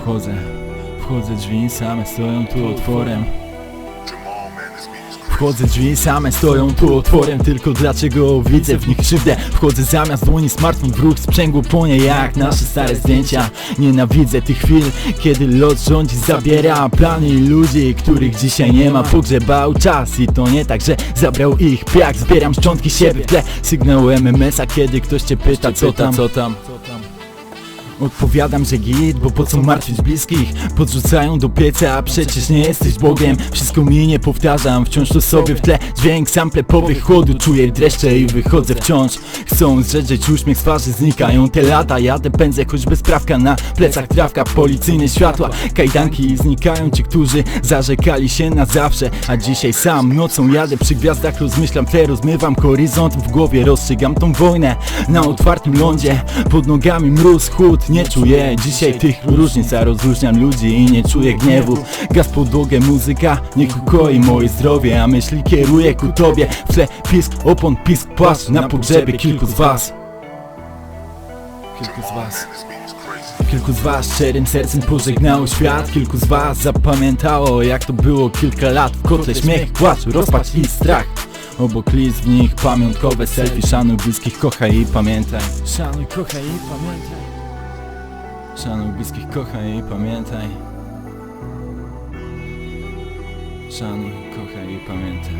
Wchodzę, wchodzę drzwi same stoją tu otworem. Wchodzę drzwi same stoją tu otworem Tylko dlaczego widzę w nich krzywdę? Wchodzę zamiast dłoni smartfon w ruch Sprzęgło płonie jak nasze stare zdjęcia. Nienawidzę tych chwil Kiedy los rządzi zabiera plany ludzi Których dzisiaj nie ma. Pogrzebał czas i to nie tak, że zabrał ich piach. Zbieram szczątki siebie w tle. Sygnał MMS-a kiedy ktoś cię pyta co tam, co tam Odpowiadam, że git, bo po co martwić bliskich? Podrzucają do pieca, a przecież nie jesteś Bogiem. Wszystko mi nie powtarzam, wciąż to sobie w tle. Dźwięk sample po wychodu, czuję dreszcze i wychodzę wciąż. Chcą zrzeć uśmiech z twarzy, znikają te lata. Jadę pędzę, choć bez prawka. Na plecach trawka Policyjne światła, kajdanki znikają ci, którzy zarzekali się na zawsze. A dzisiaj sam nocą jadę przy gwiazdach Rozmyślam tle, rozmywam horyzont. W głowie Rozstrzygam tą wojnę na otwartym lądzie. Pod nogami mróz, chłód, nie czuję dzisiaj tych różnic A rozróżniam ludzi i nie czuję gniewu. Gaz podłogę, muzyka, nie ukoi moje zdrowie A myśli kieruję ku tobie. W tle pisk, opon, pisk, płaszcz Na pogrzebie kilku z was. Kilku z was. Kilku z was szczerym sercem pożegnało świat. Kilku z was zapamiętało jak to było kilka lat. W kotle śmiech, płacz, rozpacz i strach. Obok list w nich pamiątkowe selfie. Szanuj bliskich, kochaj i pamiętaj. Szanuj, kochaj i pamiętaj Szanuj bliskich, kochaj i pamiętaj. Szanuj, kochaj i pamiętaj